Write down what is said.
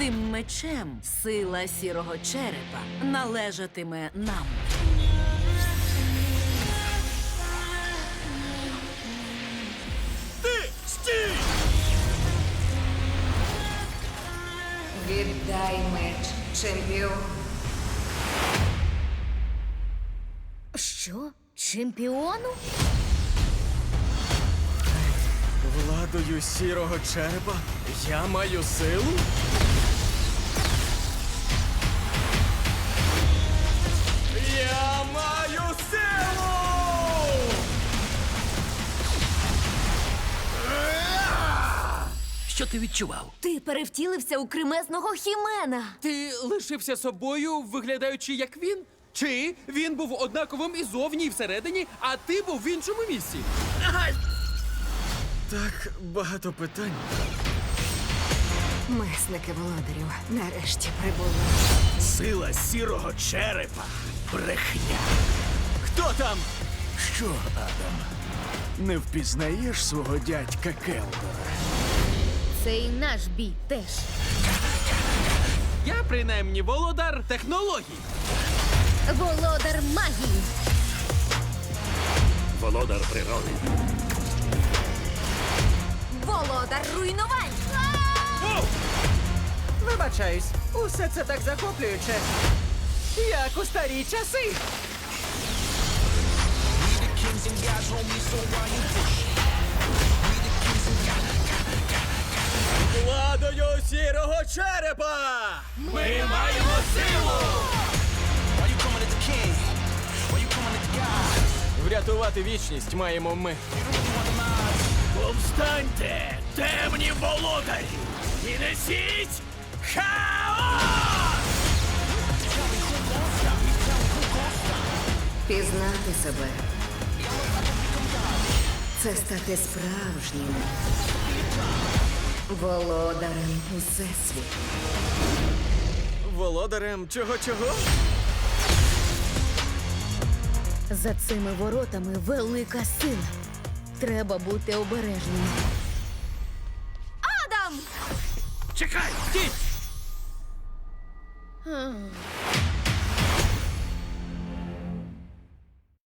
Цим мечем сила сірого черепа належатиме нам. Ти стій! Віддай меч, чемпіон. Що? Чемпіону? Владою сірого черепа я маю силу? Що ти відчував? Ти перевтілився у кремезного хімена. Ти лишився собою, виглядаючи як він? Чи він був однаковим і зовні, і всередині, а ти був в іншому місці? Так багато питань. Месники володарів нарешті прибули. Сила сірого черепа. Брехня. Хто там? Що, Адам? Не впізнаєш свого дядька Келдора? Це і наш бій теж. Я принаймні володар технологій. Володар магії. Володар природи. Володар руйнувань. Вибачаюсь, усе це так захоплююче. Як у старі часи. Черепа! Ми маємо силу! Врятувати вічність маємо ми. Повстаньте, темні володарі! І несіть хаос! Пізнати себе. Це стати справжнім. Володарем Всесвіту. Володарем чого чого? За цими воротами велика сила. Треба бути обережним. Адам! Чекай! Стій!